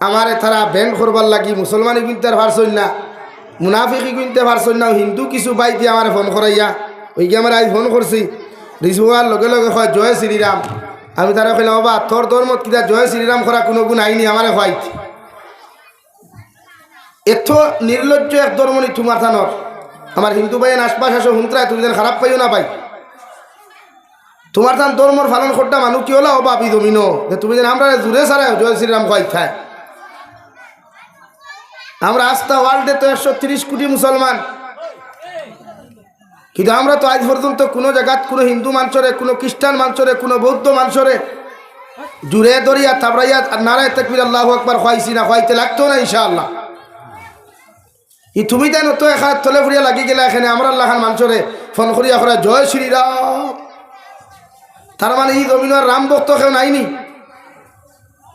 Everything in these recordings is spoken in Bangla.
আমারে তারা ব্যান্ড করবার লাগি মুসলমানি কিনতে পারছই না মুনাফিকি কিনতে পারছই না, হিন্দু কিছু বাই দিয়ে আমার ফোন করাইয়া কি আমার আজ ফোন করছি রিসিভ হওয়ার লগে লগে হয় জয় শ্রীরাম। আমি তারা কইলাম, বাবা, তোর ধর্মত কিনা জয় শ্রীরাম করা কোনো গুণ আইনি আমারে হয়ত এত নির্লজ্জ এক ধর্মনি তোমার থানর আমার হিন্দু ভাইয়ের আশপাশ আসো, হুন্ত্রায় তুমি যেন খারাপ পাইও না পাই তোমার তান ধর্মর ফালন করটা মানুষ কি হলো? জমিন যে তুমি যেন আমরা জুড়ে সারা জয় শ্রীরাম কয় খায় আমরা আস্থা ওয়ার্ল্ডে তো একশো কোটি মুসলমান। কিন্তু আমরা তো আজ পর্যন্ত কোনো জায়গাত কোনো হিন্দু মানুষরে কোনো খ্রিস্টান মানুষরে কোনো বৌদ্ধ মানুষরে জুড়ে দরিয়া থাবড়াইয়া আর নারায় তকবির আল্লাহ একবার খাইছি না খাইতে লাগতো না ইনশাআল্লাহ। ই তুমি দেন তো এখানে তলে ফুরিয়া লাগি গেলে এখানে, আমরা আল্লাহ মানুষরে ফোন করিয়া করে জয় শ্রীরাম। তার মানে ই জমিনের রাম ভক্ত কেউ নাইনি।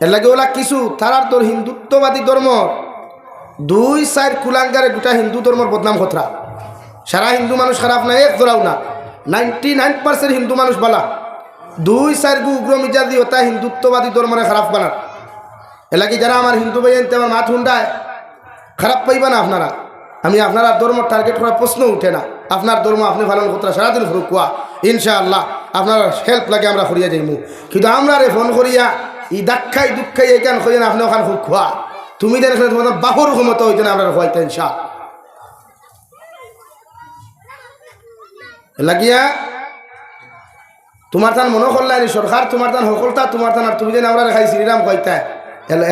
এর লাগে ওলা কিছু তারার তোর হিন্দুত্ববাদী ধর্ম। দুই সাইড কুলাঙ্গারে গোটা হিন্দু ধর্মর বদনাম খতরা সারা হিন্দু মানুষ খারাপ না এক ধরাও না। নাইনটি নাইন পার্সেন্ট হিন্দু মানুষ বালা। দুই সাইড গু উগ্র মিজাজি ওটা হিন্দুত্ববাদী ধর্মরে খারাপ বানার এলাকি যারা আমার হিন্দু ভাই আনতে আমার মাথ হুন্ডায় খারাপ পাইবা না আপনারা আমি আপনারা ধর্ম টার্গেট করার প্রশ্ন উঠে না। আপনার ধর্ম আপনি পালন করতে সারাদিন ফুরুক কোয়া ইনশাআল্লাহ আপনার হেল্প লাগে আমরা করিয়া যাইমু। কিন্তু আমরা রে ফোন করিয়া, ই দাক্ষাই দুঃখাই এই কান করিয়া আপনি ওখান খুব খোয়া তুমি দেন তোমার বাহুর ক্ষমতা হইতে না আমরা হইতে ইনশা লাগিয়া তোমার তান মনে করলাই সরকার তোমার তান সকলতা তোমার তান আর তুমি যেন আমরা রেখাই শ্রীরাম কইতা।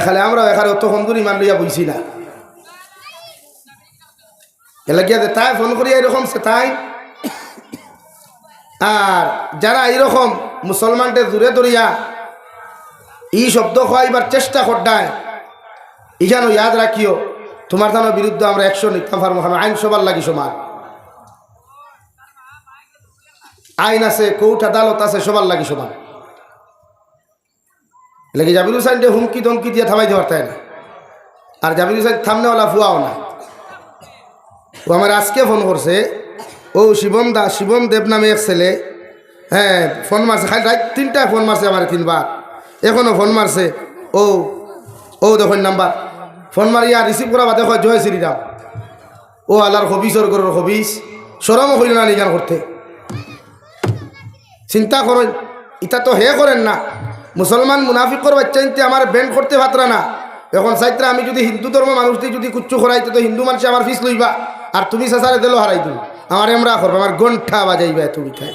এখানে আমরা এখানে অত সুন্দর ইমান লইয়া বইছি না। এলাকিয়া তাই ফোন করিয়া এরকম সে তাই। আর যারা এইরকম মুসলমানদের দূরে দরিয়া ই শব্দ খোয়াইবার চেষ্টা করডায় ইজানো ইয়াদ রাখিও। তোমার থানোর বিরুদ্ধে আমরা একশো নিতাম পারব আমরা আইন সবার লাগি সমান। আইন আছে, কোর্ট, আদালত আছে, সবার লাগি সমান। লেগে জাবির হুসাইন যে হুমকি ধমকি দিয়ে থামাই দেওয়ার তাই না? আর জাবির হুসাইন থামনেওয়ালা ফুয়াও না। ও আমার আজকে ফোন করছে, ও শিবম দা শিবম দেব নামে এক ছেলে হ্যাঁ ফোন মারছে। খালি তিনটায় ফোন মারছে আমার তিনবার। এখনও ফোন মারছে। ও ও দেখুন নাম্বার। ফোন মারিয়া রিসিভ করা বাদে হয় জয় শ্রীরাম। ও আল্লাহর হবিসর গরুর হবিস সরমও হইল না নিজান করতে চিন্তা করেন ইটা তো হে করেন না। মুসলমান মুনাফিকর বাচ্চা ইনতে আমার ব্যান্ড করতে পাত্রা না এখন চাইত্রা আমি যদি হিন্দু ধর্ম মানুষ দিয়ে যদি কুচ্ছু করাইতে তো হিন্দু মানুষ আমার ফিস লইবা। আর তুমি সাসারে দিলেও হারাই দিল। আমার এমরা করব, আমার গন্ঠা বাজাইবা তুমি খাই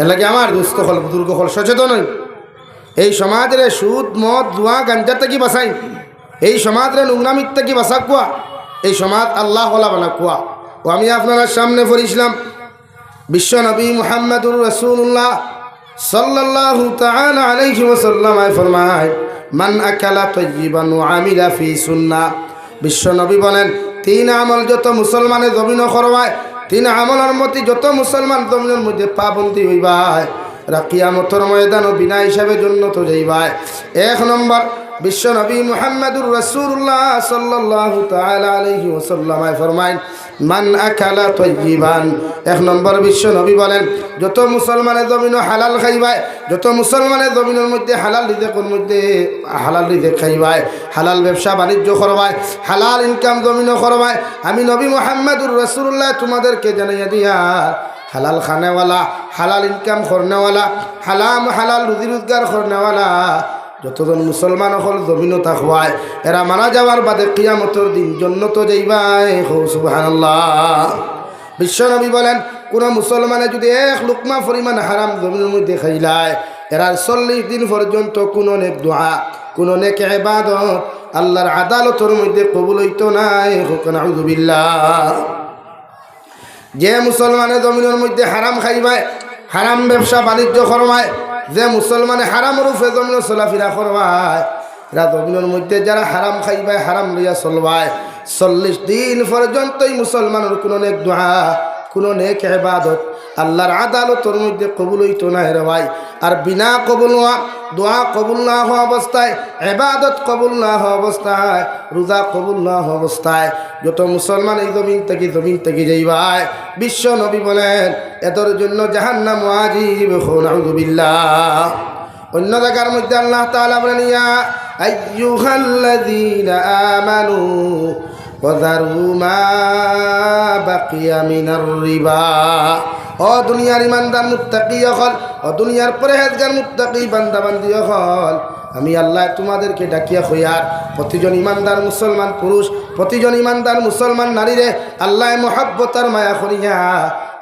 এর আমার দুস্থ হল বুজুর্গ হল সচেতন। এই সমাজের সুদ, মদ জুয়া গাঞ্জা থেকে বাঁচাই এই সমাজের নোংরামিত থেকে বাঁচা কুয়া? এই সমাজ আল্লাহ বানা কুয়া। ও আমি আপনার সামনে পড়িছিলাম, বিশ্ব নবী মুহাম্মদুর রসুল্লাহ সাল্লাল্লাহু তাআলা মান আমিলা যত তিন যত পাবন্দি হইবায়। রাকিয়ামতর ময়দান ও বিনা হিসাবে জন্য তো যাইবায় এক নম্বর বিশ্ব নবী মুহাম্মদুর রসুল্লাহ সাল্লাল্লাহু তাআলা আলাইহি ওয়াসাল্লাম ফরমায় মান আকালা তৈবান এক নম্বর বিশ্ব নবী বলেন, যত মুসলমানের জমিন হালাল খাইবায়, যত মুসলমানের জমিনের মধ্যে হালাল রিজেকের মধ্যে হালাল রিজেক খাইবায়, হালাল ব্যবসা বাণিজ্য করবায়, হালাল ইনকাম জমিনও করবায়, আমি নবী মোহাম্মদুর রসুল্লাহ তোমাদেরকে জানাইয়া দিয়া, হালাল খানেওয়ালা, হালাল ইনকাম করনেওয়ালা, হালাম হালাল রুজি রোজগার করনেওয়ালা যতজন মুসলমান হল জমিনও থাকবায় এরা মারা যাওয়ার বাদে কিয়ামতর দিন জন্য তো যাইবাই বিশ্বনবী বলেন, কোন মুসলমানে যদি এক লুকমা পরিমাণ হারাম জমিনের মধ্যে খাইলায় এরা চল্লিশ দিন পর্যন্ত কোনো নেক দোয়া, কোনো নেক এবাদত আল্লাহর আদালতের মধ্যে কবুল হইতো নাই। হোক নাউজুবিল্লাহ। যে মুসলমানে জমিনের মধ্যে হারাম খাইবায়, হারাম ব্যবসা বাণিজ্য করবায় যে মুসলমানে হারাম রূপে জমিন চলাফেরা করবায়। এরা জমিনের মধ্যে যারা হারাম খাইবায়, হারাম লইয়া চলবায়। চল্লিশ দিন পর্যন্তই মুসলমানের কোনো নেক দোহা কোনো নেক এবাদত আল্লাহর আদালতর মধ্যে কবুল হইতো না রে ভাই। আর বিনা কবুল হওয়া দোয়া কবুল না হওয়া অবস্থায় এবাদত কবুল না হওয়া অবস্থায়, রোজা কবুল না হওয়া অবস্থায়, যত মুসলমান এই জমিন থেকে জমিন থেকে যাইবায় বিশ্ব নবী বলেন, এদের জন্য জাহান্নাম ওয়াজিব, নাউজুবিল্লাহ। অন্য জায়গার মধ্যে আল্লাহ তাআলা বলেন, ইয়া আইয়ুহাল্লাযীনা আমানু ওয়াযারু মা বাকিয়া মিনার রিবা ও দুনিয়ার ইমানদার মুত্তাকি হল ও দুনিয়ার পরেহেজগার মুত্তাকি বান্দা বান্দি হল আমি আল্লাহ তোমাদেরকে ডাকিয়া হইয়ার, প্রতিজন ইমানদার মুসলমান পুরুষ, প্রতিজন ইমানদার মুসলমান নারীরে আল্লাহ মহাব্বতার মায়া করিয়া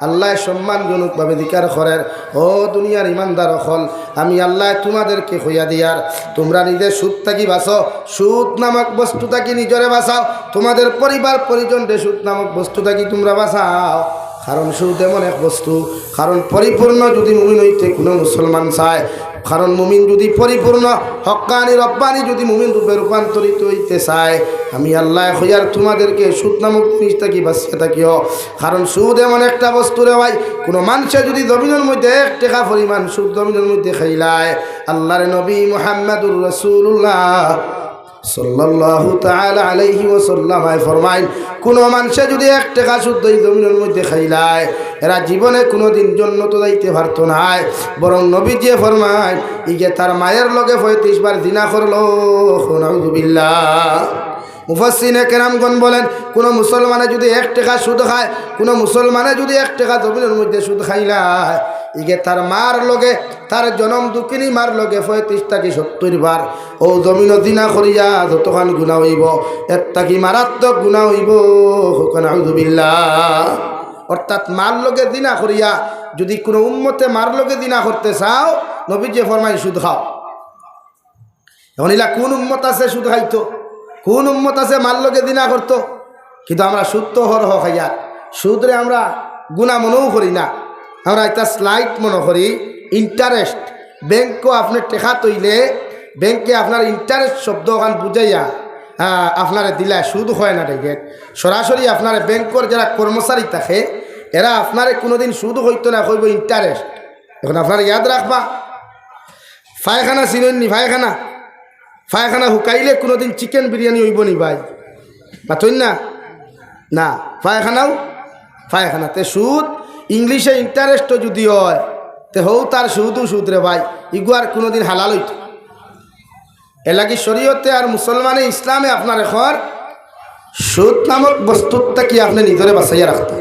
আল্লাহ সম্মানজনকভাবে দিকার করেন, ও দুনিয়ার ইমানদার হল আমি আল্লাহ তোমাদেরকে হইয়া দিয়ার। তোমরা নিজের সুদ থাকি বাঁচো সুদ নামক বস্তু থাকি নিজরে বাঁচাও, তোমাদের পরিবার পরিজনরে সুদ নামক বস্তু থাকি তোমরা বাঁচাও। কারণ সুদ এমন এক বস্তু, কারণ পরিপূর্ণ যদি মুমিন হইতে কোনো মুসলমান চায় কারণ মুমিন যদি পরিপূর্ণ, হকানি, রব্বানি যদি মুমিন রূপে রূপান্তরিত হইতে চায়, আমি আল্লাহ হইয়ার তোমাদেরকে সুদ নামক জিনিস থাকি, বাঁচিয়ে থাকিও। কারণ সুদ এমন একটা বস্তু রে ভাই, কোনো মানুষে যদি জমিনের মধ্যে এক টাকা পরিমাণ সুদ জমিনের মধ্যে খাইলায়, আল্লাহর নবী মোহাম্মদুর রসুল্লাহ সাল্লাল্লাহু তাআলা ফরমাইন, কোন মানুষে যদি এক টাকা মধ্যে এরা জীবনে না বরং নবী যে ফরমাইন তার মায়ের লগে পঁয়ত্রিশ বার দিনা করল কেরামগণ বলেন, কোনো মুসলমানে যদি এক টাকা সুদ খায়, কোনো মুসলমানে যদি এক টাকা জমিনের মধ্যে সুদ খাইলায় ইগে তার মার লগে, তার জনম দুকিনি মার লগে পঁয়ত্রিশ থাকি সত্তর বার। ও জমিন দিনা করিয়া যতখান গুণা হইব এর তাকি মারাত্মক গুণা হইব অর্থাৎ মার লগে দিনা করিয়া, যদি কোনো উন্মতে মার লগে দিনা করতে চাও নবী যে ফরমাই সুদ খাও। এখন কোন উন্মত আছে সুদ খাইতো? কোন উন্মত আছে মার লগে দিনা করতো? কিন্তু আমরা সুদ তো হর খাইয়া সুদরে আমরা গুণা মনেও করি না। আমরা একটা স্লাইড মনে করি ইন্টারেস্ট ব্যাংকও আপনার টেকা তৈলে ব্যাংকে আপনার ইন্টারেস্ট শব্দ ওখান বুঝাইয়া আপনারে দিলা, সুদ হয় না দেখে সরাসরি আপনার ব্যাংকর যারা কর্মচারী থাকে, এরা আপনারে কোনোদিন সুদ হইতো না হইব ইন্টারেস্ট এখন আপনার ইয়াদ রাখবা। ফায়খানা চিনেননি ফায়খানা ফায়খানা শুকাইলে কোনোদিন চিকেন বিরিয়ানি হইব নি ভাই? মাথইন না? না ফায়খানাও ফায়খানা তে সুদ ইংলিশে ইন্টারেস্টও যদি হয়, তে হৌ তার সুদও সুদ ভাই। ইগুয়ার কোনোদিন হালাল হইত। এলাকি শরীয়তে আর মুসলমানে ইসলামে আপনার এখন সুদ নামক বস্তুটা কি আপনি নিজরে বাঁচাইয়া রাখতেন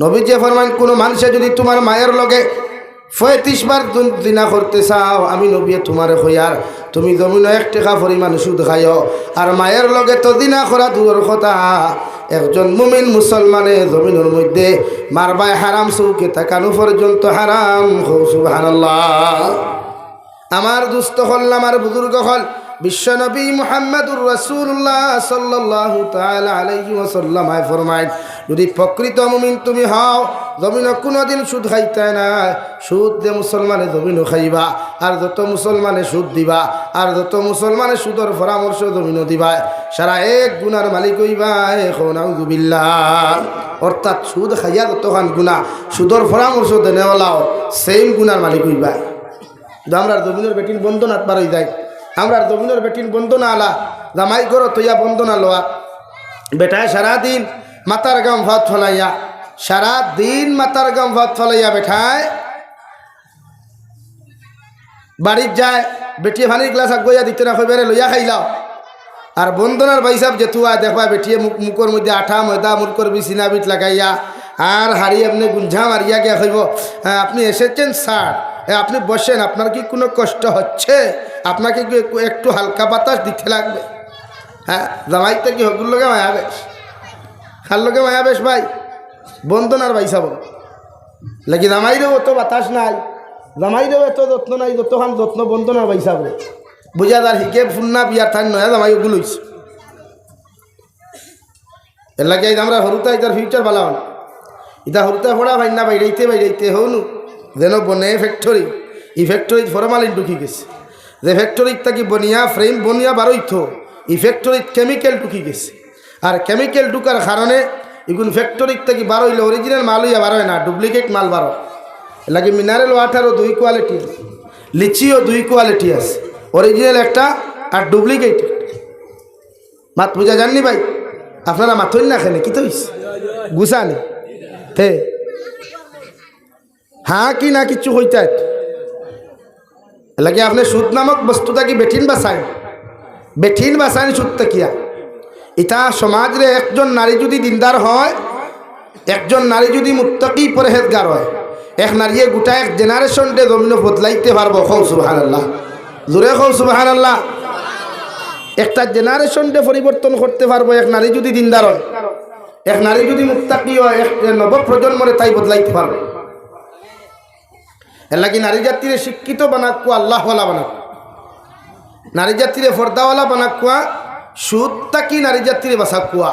নবীজে ফরমান কোনো মানুষে যদি তোমার মায়ের লগে পঁয়ত্রিশ বার দিনা করতে চাও, আমি নবিয়ে তোমার হইয়ার তুমি জমিন এক টেকা পরিমাণ সুদ খাইও আর মায়ের লগে তো দিনা করা দূর কথা। একজন মুমিন মুসলমানে জমিনের মধ্যে মারবাই হারাম, চৌকে থাকানো পর্যন্ত হারাম। সুবহানাল্লাহ। আমার দুস্থ হল, আমার বুজুর্গ হল বিশ্বনবী মোহাম্মদুর রসুল্লাহ সাল্লাহ তালা আলাইহি ওসাল্লাম ফরমাইন যদি প্রকৃত মুমিন তুমি হও জমিন কোনোদিন সুদ খাইতে না সুদ দে মুসলমানে জমিনও খাইবা, আর যত মুসলমানে সুদ দিবা, আর যত মুসলমানে সুদর পরামর্শ জমিনও দিবা, সারা এক গুনার মালিক হইবা এখন অর্থাৎ সুদ খাইয়া যতখান গুণা সুদর পরামর্শ দেনেওয়ালাও সেম গুনার মালিক হইবা। আমরা জমিনের বেটিন বন্ধন আত্মার হয়ে যায় আমরা জমিনের বেটিন বন্ধনা আলা, জামাই করো তৈয়া বন্ধু না লোয়া। বেটায় সারাদিন মাতার গাম ভাত ফলাইয়া, সারা দিন মাতার গাম ভাত ফলাইয়া বেঠায় বাড়ির যায়, বেটিয়ে ভানির গ্লাস আগইয়া দিতে না বেড়ে লইয়া খাইলাও। আর বন্ধনার বাইসাব যেতুয়া দেখবা বেটিয়ে মুখ মুখর মধ্যে আঠা, ময়দা মুরকর বিছিনা বিট লাগাইয়া, আর হারি আপনি গুঞ্ঝা মারিয়া গিয়া খাইব হ্যাঁ আপনি এসেছেন স্যার আপনি বসেন আপনার কি কোনো কষ্ট হচ্ছে? আপনাকে একটু হালকা বাতাস দিতে লাগবে? হ্যাঁ জামাইতে কি হগুর লোকে মায়া বেশ? খার লোকে মায়া বেশ ভাই? বন্ধনার ভাই সাব। লাগি জামাইরেও অত বাতাস নাই। জামাইরেও এত যত্ন নাই, যতখান যত্ন বন্ধনার ভাই সাব। বুঝা তার হিকে ফুন্না বিয়ার থান নয়া জামাই ওগুলো এর লাগে আমরা হরুতা ইতার ফিউচার ভালো ইতা হরুতা ফোড়া ভাই না বাইরাইতে বাইরাইতে হৌনু। যেন বনে ফ্যাক্টরি ই ফ্যাক্টরি ফরমালিন ঢুকি গেছে। যে ফ্যাক্টরিত থাকি বনিয়া ফ্রেম বনিয়া বারইত ই ফ্যাক্টরিত কেমিক্যাল ঢুকি গেছে। আর কেমিক্যাল ঢুকার কারণে এগুলো ফ্যাক্টরিত থাকি বারইলে অরিজিনাল মাল হইয়া বারোয় না ডুপ্লিকেট মাল বারো লাগে মিনারেল ওয়াটারও দুই কোয়ালিটি আছে লিচিও দুই কোয়ালিটি আছে অরিজিনাল একটা আর ডুপ্লিকেট মাত বুঝা জাননি ভাই? আপনারা মাথইন না খেলে কি তো গুছানি তে হ্যাঁ কি না, কিচ্ছু হইতে এলাকি আপনি সুদ নামক বস্তুটা কি বেঠিন বাসায় বেঠিন বাসায় সুদ তাকিয়া ইটা সমাজরে একজন নারী যদি দিনদার হয় একজন নারী যদি মুত্তাকি পরহেজগার হয় এক নারীয়ে গোটা এক জেনারেশনটে জমিন বদলাইতে পারব খৌ সুবাহান আল্লাহ জোরে খৌ সুবাহান আল্লাহ একটা জেনারেশনটে পরিবর্তন করতে পারব এক নারী যদি দিনদার হয় এক নারী যদি মুত্তাকি হয় এক নবপ্রজন্মরে তাই বদলাইতে পারবে এর লাগি নারী জাতিরে শিক্ষিত বানাকুয়া আল্লাহওয়ালা বানাক নারী জাতিরে ফর্দাওয়ালা বানাকুয়া সুদ তাকি নারী জাতিরে বাসাকুয়া